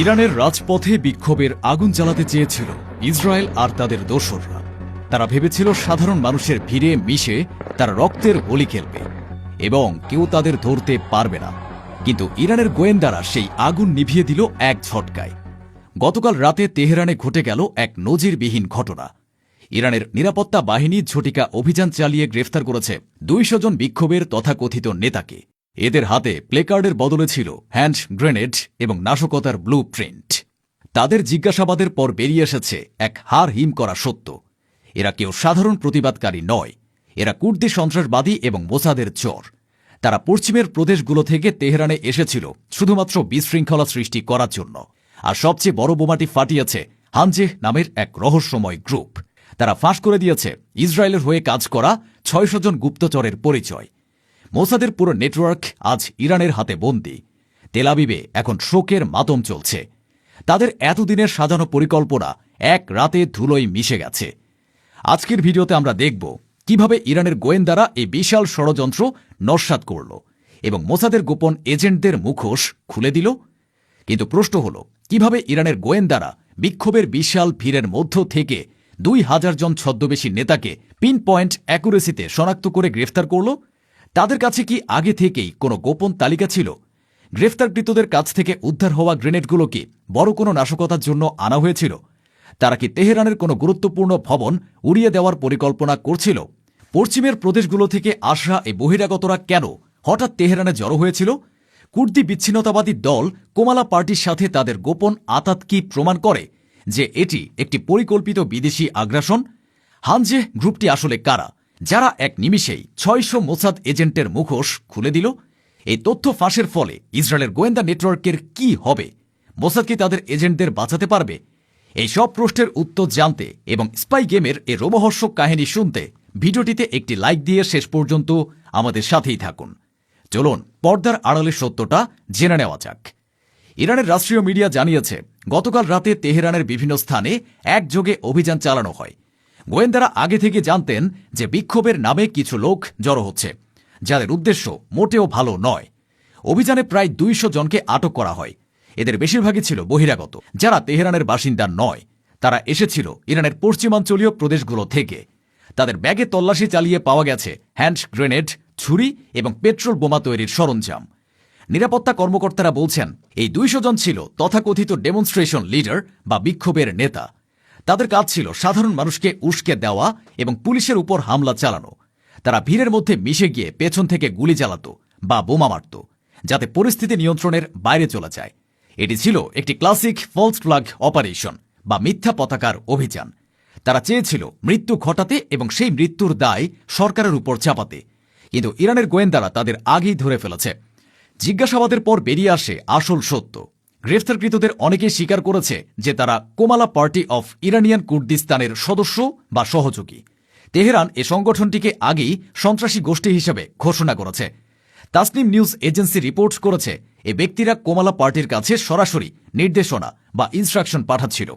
ইরানের রাজপথে বিক্ষোভের আগুন জ্বালাতে চেয়েছিল ইসরায়েল আর তাদের দোসররা। তারা ভেবেছিল সাধারণ মানুষের ভিড়ে মিশে তারা রক্তের হোলি খেলবে এবং কেউ তাদের ধরতে পারবে না। কিন্তু ইরানের গোয়েন্দারা সেই আগুন নিভিয়ে দিল এক ঝটকায়। গতকাল রাতে তেহরানে ঘটে গেল এক নজিরবিহীন ঘটনা। ইরানের নিরাপত্তা বাহিনী ঝটিকা অভিযান চালিয়ে গ্রেফতার করেছে দুইশো জন বিক্ষোভের তথাকথিত নেতাকে। এদের হাতে প্লেকার্ডের বদলে ছিল হ্যান্ড গ্রেনেড এবং নাশকতার ব্লু প্রিন্ট। তাদের জিজ্ঞাসাবাদের পর বেরিয়ে এসেছে এক হার হিম করা সত্য। এরা কেউ সাধারণ প্রতিবাদকারী নয়। এরা কুর্দি সন্ত্রাসবাদী এবং মোসাদের চর। তারা পশ্চিমের প্রদেশগুলো থেকে তেহরানে এসেছিল শুধুমাত্র বিশৃঙ্খলা সৃষ্টি করার জন্য। আর সবচেয়ে বড় বোমাটি ফাটিয়েছে হানজেহ নামের এক রহস্যময় গ্রুপ। তারা ফাঁস করে দিয়েছে ইসরায়েলের হয়ে কাজ করা ছয়শো জন গুপ্তচরের পরিচয়। মোসাদের পুরো নেটওয়ার্ক আজ ইরানের হাতে বন্দি। তেলাবিবে এখন শোকের মাতম চলছে। তাদের এতদিনের সাজানো পরিকল্পনা এক রাতে ধুলোয় মিশে গেছে। আজকের ভিডিওতে আমরা দেখব কীভাবে ইরানের গোয়েন্দারা এই বিশাল ষড়যন্ত্র নস্বাত করল এবং মোসাদের গোপন এজেন্টদের মুখোশ খুলে দিল। কিন্তু প্রশ্ন হল, কীভাবে ইরানের গোয়েন্দারা বিক্ষোভের বিশাল ভিড়ের মধ্য থেকে দুই হাজার জন ছদ্মবেশী নেতাকে পিন পয়েন্ট অ্যাকুরেসিতে শনাক্ত করে গ্রেফতার করল? তাদের কাছে কি আগে থেকেই কোনো গোপন তালিকা ছিল? গ্রেফতারকৃতদের কাছ থেকে উদ্ধার হওয়া গ্রেনেডগুলো কি বড় কোনো নাশকতার জন্য আনা হয়েছিল? তারা কি তেহরানের কোনো গুরুত্বপূর্ণ ভবন উড়িয়ে দেওয়ার পরিকল্পনা করছিল? পশ্চিমের প্রদেশগুলো থেকে আসা এই বহিরাগতরা কেন হঠাৎ তেহরানে জড়ো হয়েছিল? কুর্দি বিচ্ছিন্নতাবাদী দল কোমালা পার্টির সাথে তাদের গোপন আতাত কি প্রমাণ করে যে এটি একটি পরিকল্পিত বিদেশি আগ্রাসন? হানজে গ্রুপটি আসলে কারা? যারা এক নিমিষেই ছয়শো মোসাদ এজেন্টের মুখোশ খুলে দিল, এই তথ্য ফাঁসের ফলে ইসরায়েলের গোয়েন্দা নেটওয়ার্কের কি হবে? মোসাদ কি তাদের এজেন্টদের বাঁচাতে পারবে? এই সব প্রশ্নের উত্তর জানতে এবং স্পাই গেমের এ রোমহর্ষক কাহিনী শুনতে ভিডিওটিতে একটি লাইক দিয়ে শেষ পর্যন্ত আমাদের সাথেই থাকুন। চলুন, পর্দার আড়ালের সত্যটা জেনে নেওয়া যাক। ইরানের রাষ্ট্রীয় মিডিয়া জানিয়েছে, গতকাল রাতে তেহরানের বিভিন্ন স্থানে একযোগে অভিযান চালানো হয়। গোয়েন্দারা আগে থেকে জানতেন যে বিক্ষোভের নামে কিছু লোক জড়ো হচ্ছে, যাদের উদ্দেশ্য মোটেও ভালো নয়। অভিযানে প্রায় দুইশো জনকে আটক করা হয়। এদের বেশিরভাগই ছিল বহিরাগত। যারা তেহরানের বাসিন্দা নয়, তারা এসেছিল ইরানের পশ্চিমাঞ্চলীয় প্রদেশগুলো থেকে। তাদের ব্যাগে তল্লাশি চালিয়ে পাওয়া গেছে হ্যান্ড গ্রেনেড, ছুরি এবং পেট্রোল বোমা তৈরির সরঞ্জাম। নিরাপত্তা কর্মকর্তারা বলছেন, এই দুইশো জন ছিল তথাকথিত ডেমনস্ট্রেশন লিডার বা বিক্ষোভের নেতা। তাদের কাজ ছিল সাধারণ মানুষকে উস্কে দেওয়া এবং পুলিশের উপর হামলা চালানো। তারা ভিড়ের মধ্যে মিশে গিয়ে পেছন থেকে গুলি চালাত বা বোমা মারত, যাতে পরিস্থিতি নিয়ন্ত্রণের বাইরে চলে যায়। এটি ছিল একটি ক্লাসিক ফলস ফ্লাগ অপারেশন বা মিথ্যা পতাকার অভিযান। তারা চেয়েছিল মৃত্যু ঘটাতে এবং সেই মৃত্যুর দায় সরকারের উপর চাপাতে। কিন্তু ইরানের গোয়েন্দারা তাদের আগেই ধরে ফেলেছে। জিজ্ঞাসাবাদের পর বেরিয়ে আসে আসল সত্য। গ্রেফতারকৃতদের অনেকেই স্বীকার করেছে যে তারা কোমালা পার্টি অফ ইরানিয়ান কুর্দিস্তানের সদস্য বা সহযোগী। তেহরান এ সংগঠনটিকে আগেই সন্ত্রাসী গোষ্ঠী হিসেবে ঘোষণা করেছে। তাসনিম নিউজ এজেন্সি রিপোর্ট করেছে, এ ব্যক্তিরা কোমালা পার্টির কাছে সরাসরি নির্দেশনা বা ইনস্ট্রাকশন পাঠাচ্ছিল।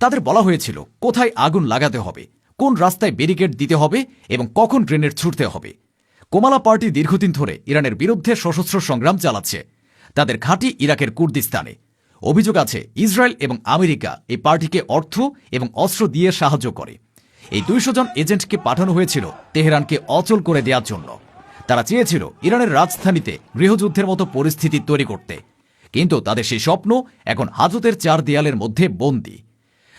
তাদের বলা হয়েছিল, কোথায় আগুন লাগাতে হবে, কোন রাস্তায় ব্যারিকেড দিতে হবে এবং কখন গ্রেনেড ছুটতে হবে। কোমালা পার্টি দীর্ঘদিন ধরে ইরানের বিরুদ্ধে সশস্ত্র সংগ্রাম চালাচ্ছে। তাদের ঘাঁটি ইরাকের কুর্দিস্তানে। অভিযোগ আছে, ইসরায়েল এবং আমেরিকা এই পার্টিকে অর্থ এবং অস্ত্র দিয়ে সাহায্য করে। এই দুইশো জন এজেন্টকে পাঠানো হয়েছিল তেহরানকে অচল করে দেওয়ার জন্য। তারা চেয়েছিল ইরানের রাজধানীতে গৃহযুদ্ধের মতো পরিস্থিতি তৈরি করতে। কিন্তু তাদের সেই স্বপ্ন এখন হাজতের চার দেয়ালের মধ্যে বন্দী।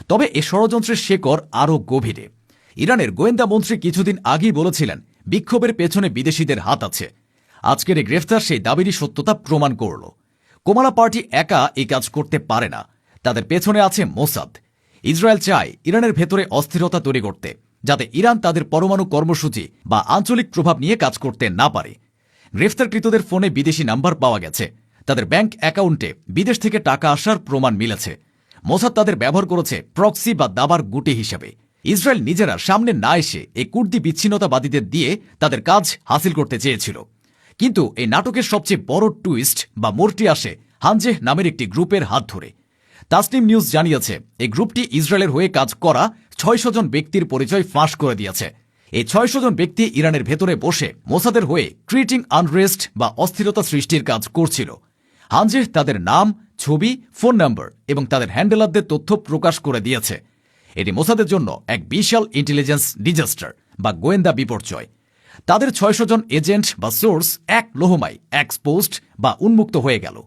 তবে এ ষড়যন্ত্রের শেকড় আরও গভীরে। ইরানের গোয়েন্দা মন্ত্রী কিছুদিন আগেই বলেছিলেন, বিক্ষোভের পেছনে বিদেশিদের হাত আছে। আজকের এই গ্রেফতার সেই দাবিরই সত্যতা প্রমাণ করল। কোমালা পার্টি একা এই কাজ করতে পারে না। তাদের পেছনে আছে মোসাদ। ইসরায়েল চায় ইরানের ভেতরে অস্থিরতা তৈরি করতে, যাতে ইরান তাদের পরমাণু কর্মসূচি বা আঞ্চলিক প্রভাব নিয়ে কাজ করতে না পারে। গ্রেফতারকৃতদের ফোনে বিদেশি নাম্বার পাওয়া গেছে। তাদের ব্যাংক অ্যাকাউন্টে বিদেশ থেকে টাকা আসার প্রমাণ মিলেছে। মোসাদ তাদের ব্যবহার করেছে প্রক্সি বা দাবার গুটি হিসেবে। ইসরায়েল নিজেরা সামনে না এসে এই কুর্দি বিচ্ছিন্নতাবাদীদের দিয়ে তাদের কাজ হাসিল করতে চেয়েছিল। কিন্তু এই নাটকের সবচেয়ে বড় টুইস্ট বা মোড়টি আসে হানজেহ নামের একটি গ্রুপের হাত ধরে। তাসনিম নিউজ জানিয়েছে, এই গ্রুপটি ইসরায়েলের হয়ে কাজ করা ছয়শো জন ব্যক্তির পরিচয় ফাঁস করে দিয়েছে। এই ছয়শো জন ব্যক্তি ইরানের ভেতরে বসে মোসাদের হয়ে ক্রিয়েটিং আনরেস্ট বা অস্থিরতা সৃষ্টির কাজ করছিল। হানজেহ তাদের নাম, ছবি ফোন নম্বর এবং তাদের হ্যান্ডেলারদের তথ্য প্রকাশ করে দিয়েছে। এটি মোসাদের জন্য এক বিশাল ইন্টেলিজেন্স ডিজাস্টার বা গোয়েন্দা বিপর্যয়। তাদের ছয়শো জন এজেন্ট বা সোর্স এক লোহমাই এক্সপোজড বা উন্মুক্ত হয়ে গেল।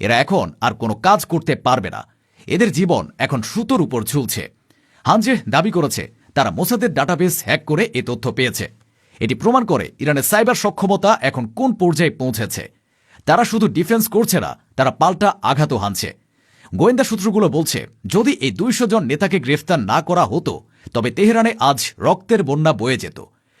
এরা এখন আর কোনো কাজ করতে পারবে না। এদের জীবন এখন সুতোর উপর ঝুলছে। হানজে দাবি করেছে, তারা মোসাদের ডাটাবেস হ্যাক করে এ তথ্য পেয়েছে। এটি প্রমাণ করে ইরানের সাইবার সক্ষমতা এখন কোন পর্যায়ে পৌঁছেছে। তারা শুধু ডিফেন্স করছে না, তারা পাল্টা আঘাতও হানছে। গোয়েন্দা সূত্রগুলো বলছে, যদি এই দুইশো জন নেতাকে গ্রেফতার না করা হতো, তবে তেহরানে আজ রক্তের বন্যা বয়ে যেত।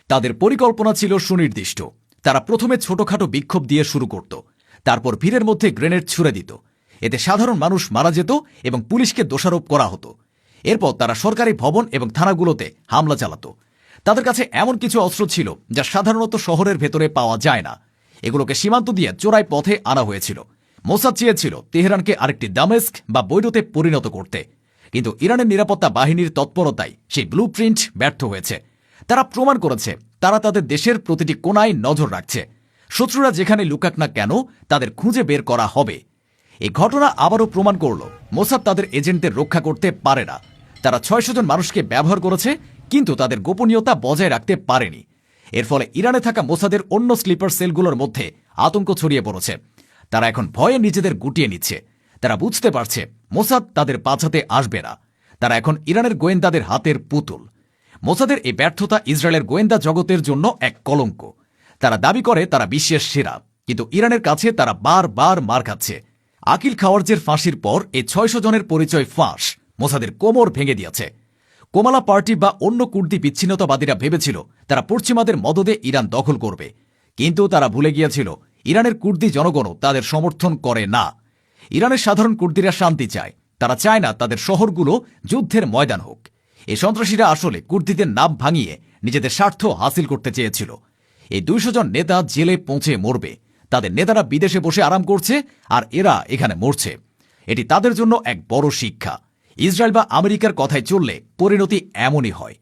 তাদের পরিকল্পনা ছিল সুনির্দিষ্ট। তারা প্রথমে ছোটখাটো বিক্ষোভ দিয়ে শুরু করত। তারপর ভিড়ের মধ্যে গ্রেনেড ছুড়ে দিত। এতে সাধারণ মানুষ মারা যেত এবং পুলিশকে দোষারোপ করা হতো। এরপর তারা সরকারি ভবন এবং থানাগুলোতে হামলা চালাত। তাদের কাছে এমন কিছু অস্ত্র ছিল যা সাধারণত শহরের ভেতরে পাওয়া যায় না। এগুলোকে সীমান্ত দিয়ে চোরাই পথে আনা হয়েছিল। মোসাদ চেয়েছিল তেহরানকে আরেকটি দামেস্ক বা বৈরতে পরিণত করতে। কিন্তু ইরানের নিরাপত্তা বাহিনীর তৎপরতায় সেই ব্লু ব্যর্থ হয়েছে। তারা প্রমাণ করেছে, তারা তাদের দেশের প্রতিটি কোনায় নজর রাখছে। শত্রুরা যেখানে লুকাক না কেন, তাদের খুঁজে বের করা হবে। এই ঘটনা আবারও প্রমাণ করল, মোসাদ তাদের এজেন্টদের রক্ষা করতে পারে না। তারা ছয়শো জন মানুষকে ব্যবহার করেছে, কিন্তু তাদের গোপনীয়তা বজায় রাখতে পারেনি। এর ফলে ইরানে থাকা মোসাদের অন্য স্লিপার সেলগুলোর মধ্যে আতঙ্ক ছড়িয়ে পড়েছে। তারা এখন ভয়ে নিজেদের গুটিয়ে নিচ্ছে। তারা বুঝতে পারছে, মোসাদ তাদের বাঁচাতে আসবে না। তারা এখন ইরানের গোয়েন্দাদের হাতের পুতুল। মোসাদের এই ব্যর্থতা ইসরায়েলের গোয়েন্দা জগতের জন্য এক কলঙ্ক। তারা দাবি করে তারা বিশ্বের সেরা, কিন্তু ইরানের কাছে তারা বারবার মার খাচ্ছে। আকিল খাওয়ার্জের ফাঁসির পর এই ছয়শো জনের পরিচয় ফাঁস, মোসাদের কোমর ভেঙে দিয়েছে। কোমালা পার্টি বা অন্য কুর্দি বিচ্ছিন্নতাবাদীরা ভেবেছিল তারা পশ্চিমাদের মদদে ইরান দখল করবে। কিন্তু তারা ভুলে গিয়েছিল, ইরানের কুর্দি জনগণও তাদের সমর্থন করে না। ইরানের সাধারণ কুর্দিরা শান্তি চায়, তারা চায় না তাদের শহরগুলো যুদ্ধের ময়দান হোক। এই সন্ত্রাসীরা আসলে কুর্দিদের নাম ভাঙিয়ে নিজেদের স্বার্থ হাসিল করতে চেয়েছিল। এই দুইশো জন নেতা জেলে পৌঁছে মরবে। তাদের নেতারা বিদেশে বসে আরাম করছে আর এরা এখানে মরছে। এটি তাদের জন্য এক বড় শিক্ষা। ইসরায়েল বা আমেরিকার কথায় চললে পরিণতি এমনই হয়।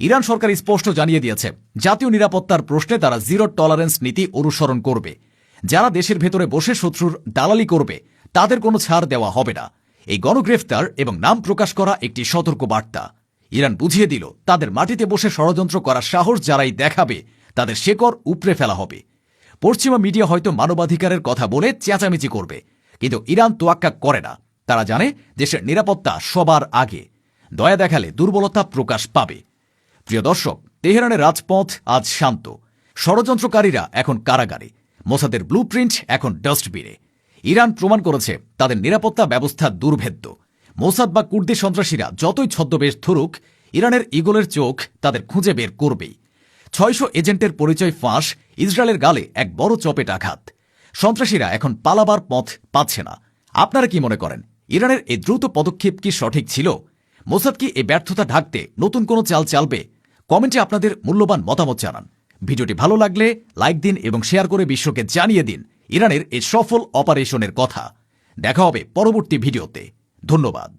ইরান সরকার স্পষ্ট জানিয়ে দিয়েছে, জাতীয় নিরাপত্তার প্রশ্নে তারা জিরো টলারেন্স নীতি অনুসরণ করবে। যারা দেশের ভেতরে বসে শত্রুর দালালি করবে, তাদের কোনো ছাড় দেওয়া হবে না। এই গণগ্রেফতার এবং নাম প্রকাশ করা একটি সতর্ক বার্তা। ইরান বুঝিয়ে দিল, তাদের মাটিতে বসে ষড়যন্ত্র করার সাহস যারাই দেখাবে, তাদের শেকড় উপড়ে ফেলা হবে। পশ্চিমা মিডিয়া হয়তো মানবাধিকারের কথা বলে চেঁচামেচি করবে, কিন্তু ইরান তোয়াক্কা করে না। তারা জানে দেশের নিরাপত্তা সবার আগে। দয়া দেখালে দুর্বলতা প্রকাশ পাবে। প্রিয় দর্শক, তেহরানের রাজপথ আজ শান্ত। ষড়যন্ত্রকারীরা এখন কারাগারে। মোসাদের ব্লু এখন ডাস্টবিনে। ইরান প্রমাণ করেছে তাদের নিরাপত্তা ব্যবস্থা দুর্ভেদ্য। মোসাদ বা কুর্দি সন্ত্রাসীরা যতই ছদ্মবেশ ধরুক, ইরানের ইগলের চোখ তাদের খুঁজে বের করবেই। ছয়শো এজেন্টের পরিচয় ফাঁস, ইসরায়েলের গালে এক বড় চপেট আঘাত। সন্ত্রাসীরা এখন পালাবার পথ পাচ্ছে না। আপনারা কি মনে করেন, ইরানের এই দ্রুত পদক্ষেপ কি সঠিক ছিল? মোসাদ কি এই ব্যর্থতা ঢাকতে নতুন কোনো চাল চালবে? কমেন্টে আপনাদের মূল্যবান মতামত জানান। ভিডিওটি ভালো লাগলে লাইক দিন এবং শেয়ার করে বিশ্বকে জানিয়ে দিন ইরানের এই সফল অপারেশনের কথা। দেখা হবে পরবর্তী ভিডিওতে। ধন্যবাদ।